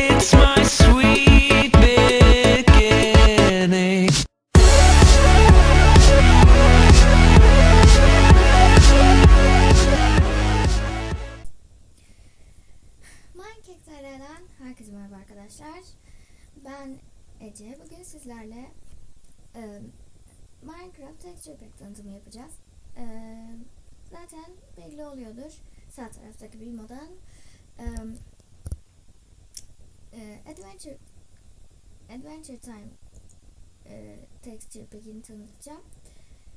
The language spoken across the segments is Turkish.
It's my sweet beginning. Minecraft TR'den herkese merhaba arkadaşlar. Ben Ece. Bugün sizlerle e, Minecraft Texture Pack tanıtımı yapacağız. E, zaten belli oluyordur sağ taraftaki bir modan. E, Adventure Adventure Time e, Texture Pack'ini tanıtacağım.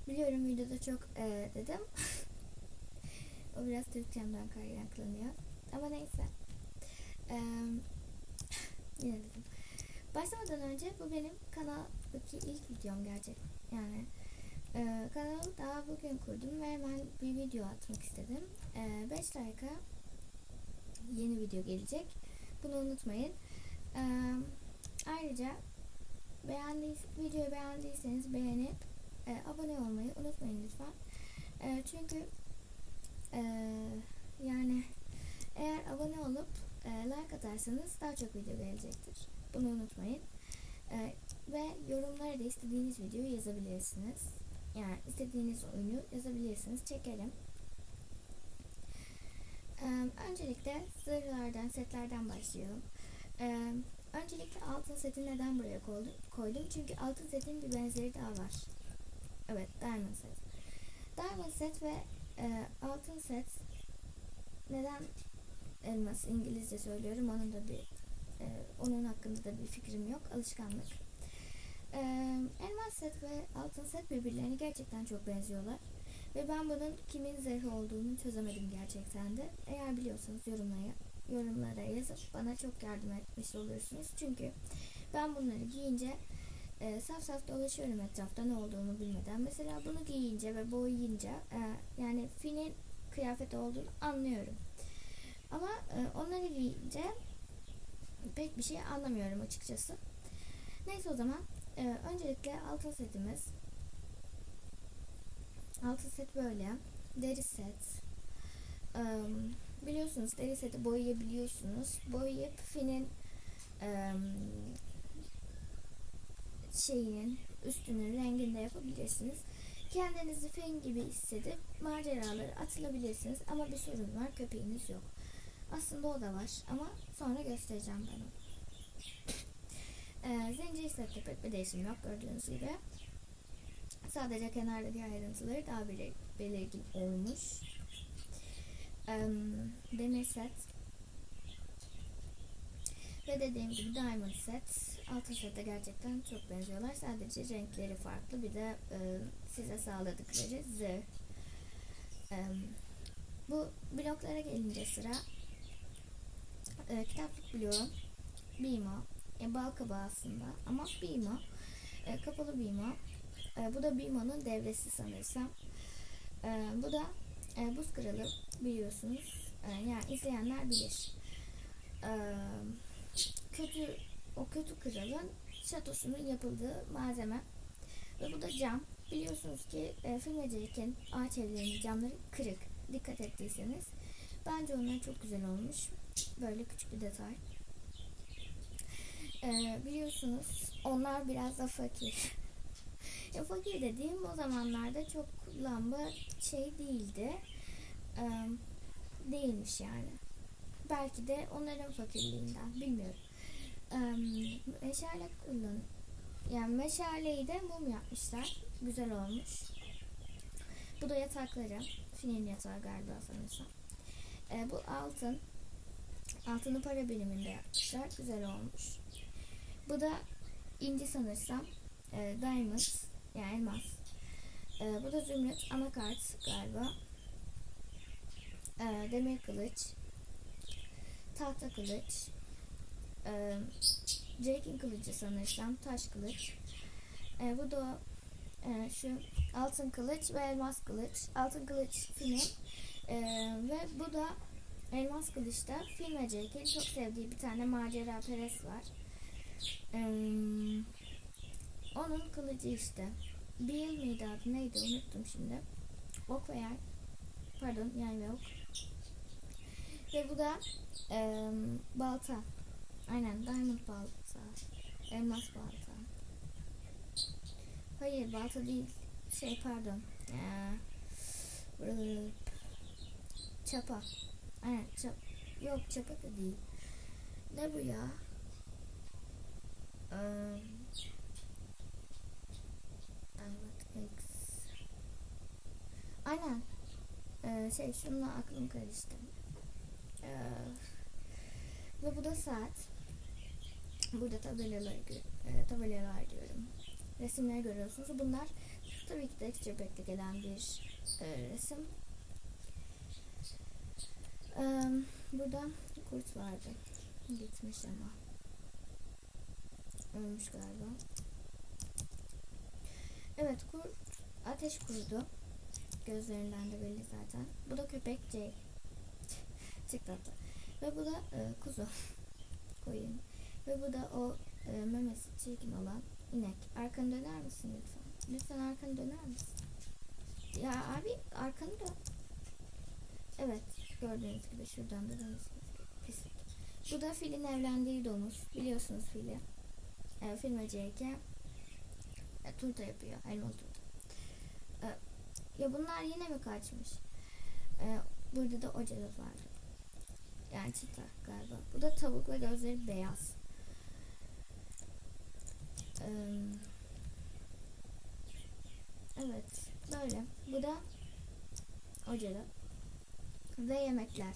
Biliyorum videoda çok e, dedim. o biraz Türkçemden kaynaklanıyor. Ama neyse. Eee, yine dedim. Başlamadan önce bu benim kanaldaki ilk videom gerçek. Yani eee kanalı daha bugün kurdum ve hemen bir video atmak istedim. 5 dakika yeni video gelecek. Bunu unutmayın. Ayrıca beğendiys videoyu beğendiyseniz beğenip e, abone olmayı unutmayın lütfen. E, çünkü e, yani eğer abone olup e, like atarsanız daha çok video gelecektir. Bunu unutmayın. E, ve yorumlara da istediğiniz videoyu yazabilirsiniz. Yani istediğiniz oyunu yazabilirsiniz. Çekelim. E, öncelikle zırhlardan, setlerden başlayalım. Öncelikle altın seti neden buraya koydum? koydum? Çünkü altın setin bir benzeri daha var. Evet, diamond set. Diamond set ve e, altın set neden elmas İngilizce söylüyorum. Onun da bir e, onun hakkında da bir fikrim yok. Alışkanlık. E, elmas set ve altın set birbirlerine gerçekten çok benziyorlar. Ve ben bunun kimin zırhı olduğunu çözemedim gerçekten de. Eğer biliyorsanız yorumlara, yorumlara yazıp bana çok yardım etmiş olursunuz. Çünkü ben bunları giyince e, saf saf dolaşıyorum etrafta ne olduğunu bilmeden. Mesela bunu giyince ve boyayınca e, yani Finn'in kıyafeti olduğunu anlıyorum. Ama e, onları giyince pek bir şey anlamıyorum açıkçası. Neyse o zaman e, öncelikle altın setimiz. Altın set böyle. Deri set. E, biliyorsunuz deri seti boyayabiliyorsunuz. Boyayıp Finn'in e, şeyinin üstünün renginde yapabilirsiniz. Kendinizi Finn gibi hissedip maceralara atılabilirsiniz. Ama bir sorun var köpeğiniz yok. Aslında o da var ama sonra göstereceğim ben onu. Ee, zincir sette pek bir değişim yok gördüğünüz gibi. Sadece kenardaki ayrıntıları daha belir- belirgin olmuş. Ee, demir set. Ve dediğim gibi diamond set. Altın sete gerçekten çok benziyorlar. Sadece renkleri farklı. Bir de e, size sağladıkları zırh. Ee, bu bloklara gelince sıra e, kitaplık bloğu Bimo. E, bal kabağı aslında ama Bimo. E, kapalı Bimo. E, bu da Bimo'nun devresi sanırsam. E, bu da e, buz kralı biliyorsunuz. E, yani izleyenler bilir. E, kötü o kötü kralın şatosunun yapıldığı malzeme. Ve bu da cam. Biliyorsunuz ki e, filmecilik'in ağaç evlerinin camları kırık. Dikkat ettiyseniz. Bence onlar çok güzel olmuş. Böyle küçük bir detay. Ee, biliyorsunuz onlar biraz da fakir. ya fakir dediğim o zamanlarda çok lamba şey değildi. Ee, değilmiş yani. Belki de onların fakirliğinden bilmiyorum. Ee, meşale kullan. Yani meşaleyi de mum yapmışlar. Güzel olmuş. Bu da yatakları. Fin'in yatağı galiba sanırsam. Ee, bu altın. Altını para biriminde yapmışlar. Güzel olmuş. Bu da inci sanırsam. E, diamond. Yani elmas. E, bu da zümrüt. Anakart galiba. E, demir kılıç. Tahta kılıç. E, Jake'in kılıcı sanırsam. Taş kılıç. E, bu da e, şu altın kılıç ve elmas kılıç. Altın kılıç Finn'in. E, ve bu da Elmas Kılıç'ta Finn ve Jake'in çok sevdiği bir tane macera perest var. Ee, onun kılıcı işte. Bill miydi adı neydi unuttum şimdi. Ok ve yay. Pardon yay ve ok. Ve bu da e, balta Aynen diamond balta. Elmas balta. Hayır balta değil. Şey pardon. Ee, çapa. Aynen çap. Yok çapa da değil. Ne bu ya? Ee, Diamond X. Aynen. Ee, şey şununla aklım karıştı. Ee, ve bu da saat. Burada tabelalar, e, tabelalar diyorum. Resimleri görüyorsunuz. Bunlar tabii ki de extra pack'te gelen bir e, resim. Ee, burada kurt vardı. Gitmiş ama. Ölmüş galiba. Evet kurt ateş kurdu. Gözlerinden de belli zaten. Bu da köpek Jay. Çok. Ve bu da e, kuzu. Koyun. Ve bu da o e, memesi çirkin olan inek. Arkanı döner misin lütfen? Lütfen arkanı döner misin? Ya abi arkanı dön. Evet gördüğünüz gibi şuradan da dönüyorsunuz. Pislik. Bu da filin evlendiği domuz. Biliyorsunuz fili. E, film Jake e, turta yapıyor. Elmalı turta. Ya bunlar yine mi kaçmış? E, burada da ocelos vardı. Yani çita galiba. Bu da tavuk ve gözleri beyaz. Ee, evet. Böyle. Bu da ocalı. Ve yemekler.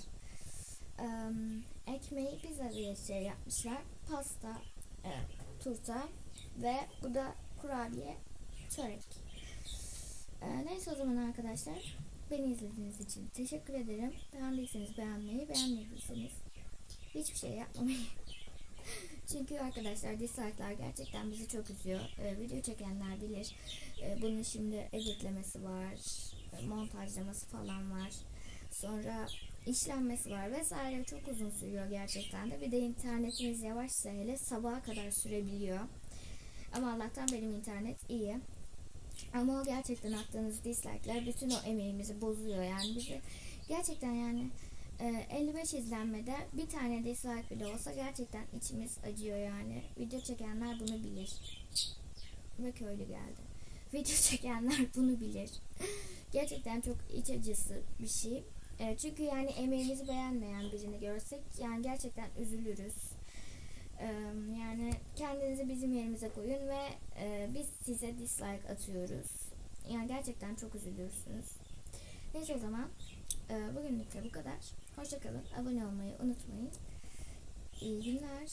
Ee, ekmeği pizza diye şey yapmışlar. Pasta, e, turta ve bu da kurabiye, çörek. Ee, neyse o zaman arkadaşlar. Beni izlediğiniz için teşekkür ederim. Beğendiyseniz beğenmeyi, beğenmediyseniz hiçbir şey yapmamayı. Çünkü arkadaşlar dislike'lar gerçekten bizi çok üzüyor. Ee, video çekenler bilir. Ee, bunun şimdi editlemesi var, e, montajlaması falan var. Sonra işlenmesi var vesaire çok uzun sürüyor gerçekten de. Bir de internetiniz yavaşsa hele sabaha kadar sürebiliyor. Ama Allah'tan benim internet iyi. Ama o gerçekten attığınız dislike'ler bütün o emeğimizi bozuyor. Yani bizi gerçekten yani e, 55 izlenmede bir tane dislike bile olsa gerçekten içimiz acıyor yani. Video çekenler bunu bilir. Ve köylü geldi. Video çekenler bunu bilir. gerçekten çok iç acısı bir şey. E, çünkü yani emeğimizi beğenmeyen birini görsek yani gerçekten üzülürüz. Yani kendinizi bizim yerimize koyun ve e, biz size dislike atıyoruz. Yani gerçekten çok üzülürsünüz. Neyse o zaman e, bugünlük de bu kadar. Hoşçakalın. Abone olmayı unutmayın. İyi günler.